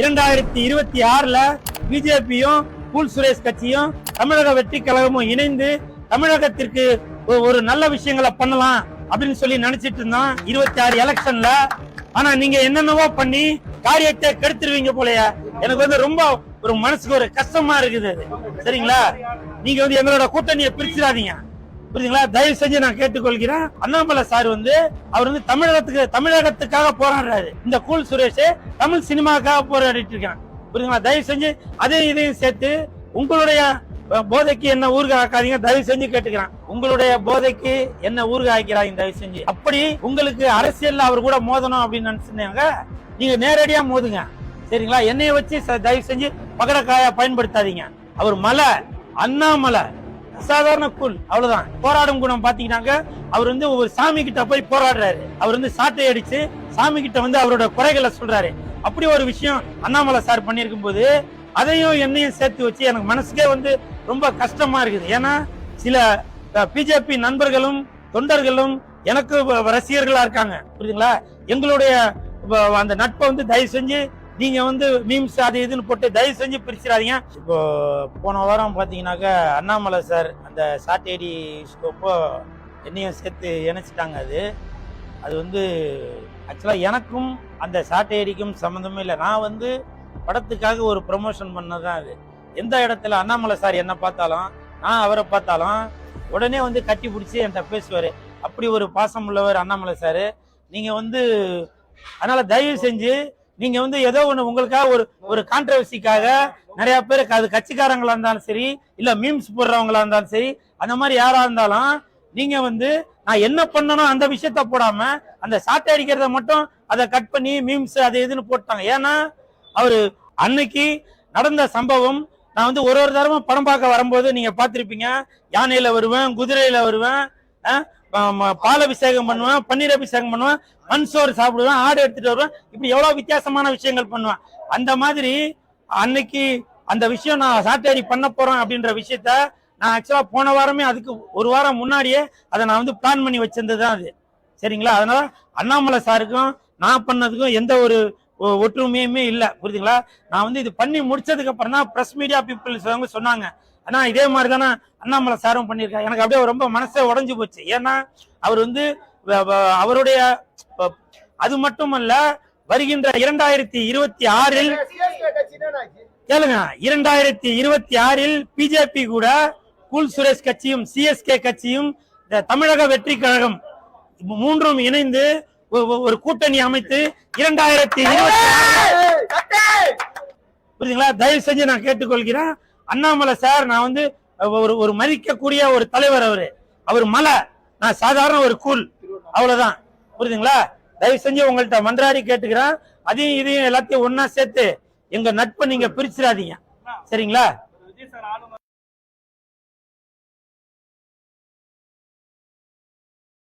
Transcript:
இரண்டாயிரத்தி இருபத்தி ஆறுல பிஜேபியும் கூல் சுரேஷ் கட்சியும் தமிழக வெற்றி கழகமும் இணைந்து தமிழகத்திற்கு ஒரு நல்ல விஷயங்களை பண்ணலாம் அப்படின்னு சொல்லி நினைச்சிட்டு இருந்தோம். இருபத்தி ஆறு எலெக்ஷன்ல. ஆனா நீங்க என்னென்னவோ பண்ணி காரியத்தை கெடுத்துருவீங்க போலயே. எனக்கு வந்து ரொம்ப ஒரு மனசுக்கு ஒரு கஷ்டமா இருக்குது. சரிங்களா? நீங்க வந்து எங்களோட கூட்டணியை பிரிச்சிடாதீங்க. புரியுதுங்களா? தயவு செஞ்சு நான் கேட்டுக்கொள்கிறேன். அண்ணாமலை சார் வந்து அவர் வந்து தமிழகத்துக்கு தமிழகத்துக்காக போராடுறாரு. இந்த கூல் சுரேஷ் தமிழ் சினிமாக்காக போராடிட்டு இருக்கான் புரியுதுங்களா? தயவு செஞ்சு அதையும் இதையும் சேர்த்து உங்களுடைய போதைக்கு என்ன ஊருக ஆக்காதீங்க தயவு செஞ்சு கேட்டுக்கிறேன். உங்களுடைய போதைக்கு என்ன ஊருக ஆக்கிறாங்க தயவு செஞ்சு. அப்படி உங்களுக்கு அரசியல்ல அவர் கூட மோதணும் அப்படின்னு நினைச்சிருந்தாங்க நீங்க நேரடியா மோதுங்க. சரிங்களா? என்னைய வச்சு தயவு செஞ்சு பகடக்காய பயன்படுத்தாதீங்க. அவர் மலை அண்ணாமலை அசாதாரண கூல் அவ்வளவுதான். போராடும் குணம் பாத்தீங்கன்னாக்க அவர் வந்து ஒரு சாமி கிட்ட போய் போராடுறாரு. அவர் வந்து சாட்டை அடிச்சு சாமி கிட்ட வந்து அவரோட குறைகளை சொல்றாரு. அப்படி ஒரு விஷயம் அண்ணாமலை சார் பண்ணியிருக்கும் போது அதையும் என்னையும் சேர்த்து வச்சு எனக்கு மனசுக்கே வந்து ரொம்ப கஷ்டமா இருக்குது. ஏன்னா சில பிஜேபி நண்பர்களும் தொண்டர்களும் எனக்கு ரசிகர்களா இருக்காங்க. புரியுதுங்களா? எங்களுடைய அந்த நட்பை வந்து தயவு செஞ்சு நீங்க வந்து மீம்ஸ் அது இதுன்னு போட்டு தயவு செஞ்சு பிரிச்சிடாதீங்க. இப்போ போன வாரம் பாத்தீங்கன்னாக்கா அண்ணாமலை சார் அந்த சாட்டேடி ஸ்கோப்போ என்னையும் சேர்த்து இணைச்சிட்டாங்க அது. அது வந்து ஆக்சுவலாக எனக்கும் அந்த சாட்டையடிக்கும் சம்மந்தமே இல்லை. நான் வந்து படத்துக்காக ஒரு ப்ரொமோஷன் பண்ணதான் அது. எந்த இடத்துல அண்ணாமலை சார் என்ன பார்த்தாலும் நான் அவரை பார்த்தாலும் உடனே வந்து கட்டி பிடிச்சி என்கிட்ட பேசுவார். அப்படி ஒரு பாசம் உள்ளவர் அண்ணாமலை சார். நீங்கள் வந்து அதனால் தயவு செஞ்சு நீங்க வந்து ஏதோ ஒண்ணு உங்களுக்காக ஒரு ஒரு கான்ட்ரவர்சிக்காக நிறைய பேர் அது கட்சிக்காரங்களா இருந்தாலும் சரி இல்ல மீம்ஸ் போடுறவங்களா இருந்தாலும் சரி அந்த மாதிரி யாரா இருந்தாலும் நீங்க வந்து நான் என்ன பண்ணணும் அந்த விஷயத்த போடாம அந்த சாட்டை அடிக்கிறத மட்டும் அதை கட் பண்ணி மீம்ஸ் அது இதுன்னு போட்டாங்க. ஏன்னா அவரு அன்னைக்கு நடந்த சம்பவம் நான் வந்து ஒரு ஒரு தடவை படம் பார்க்க வரும்போது நீங்க பார்த்துருப்பீங்க யானையில வருவேன் குதிரையில வருவேன் பால் அபிஷேகம் பண்ணுவேன் பன்னீர் அபிஷேகம் பண்ணுவேன் மண் சோறு சாப்பிடுவேன் ஆடு எடுத்துட்டு வருவேன். இப்படி எவ்வளவு வித்தியாசமான விஷயங்கள் பண்ணுவேன். அந்த மாதிரி அன்னைக்கு அந்த விஷயம் நான் சாட்டேரி பண்ண போறேன் அப்படின்ற விஷயத்த நான் ஆக்சுவலா போன வாரமே அதுக்கு ஒரு வாரம் முன்னாடியே அதை நான் வந்து பிளான் பண்ணி வச்சிருந்தது தான் அது. சரிங்களா? அதனால அண்ணாமலை சாருக்கும் நான் பண்ணதுக்கும் எந்த ஒரு ஒற்றுமையுமே இல்லை. புரியுதுங்களா? நான் வந்து இது பண்ணி முடிச்சதுக்கு அப்புறம் தான் பிரஸ் மீடியா பீப்புள் சொன்னாங்க. ஆனா இதே மாதிரி தானே அண்ணாமலை சாரும் பண்ணியிருக்காங்க எனக்கு அப்படியே ரொம்ப மனசே உடஞ்சு போச்சு. ஏன்னா அவர் வந்து அவருடைய அது மட்டுமல்ல வருகின்ற இரண்டாயிரத்தி இருபத்தி ஆறில் கேளுங்க. இரண்டாயிரத்தி இருபத்தி ஆறில் பிஜேபி கூட கூல் சுரேஷ் கட்சியும் சிஎஸ்கே கட்சியும் இந்த தமிழக வெற்றி கழகம் மூன்றும் இணைந்து ஒரு கூட்டணி அமைத்து இரண்டாயிரத்தி புரியுதுங்களா? தயவு செஞ்சு நான் கேட்டுக்கொள்கிறேன். அண்ணாமலை சார் நான் வந்து ஒரு ஒரு மதிக்கக்கூடிய ஒரு தலைவர் அவரு. அவர் மலை. நான் சாதாரண ஒரு கூல். அவ்வளவுதான். புரியுதுங்களா? தயவு செஞ்சு உங்கள்கிட்ட மன்றாடி கேட்டுக்கிறேன். அதையும் இதையும் எல்லாத்தையும் ஒன்னா சேர்த்து எங்க நட்பை நீங்க பிரிச்சிடாதீங்க. சரிங்களா?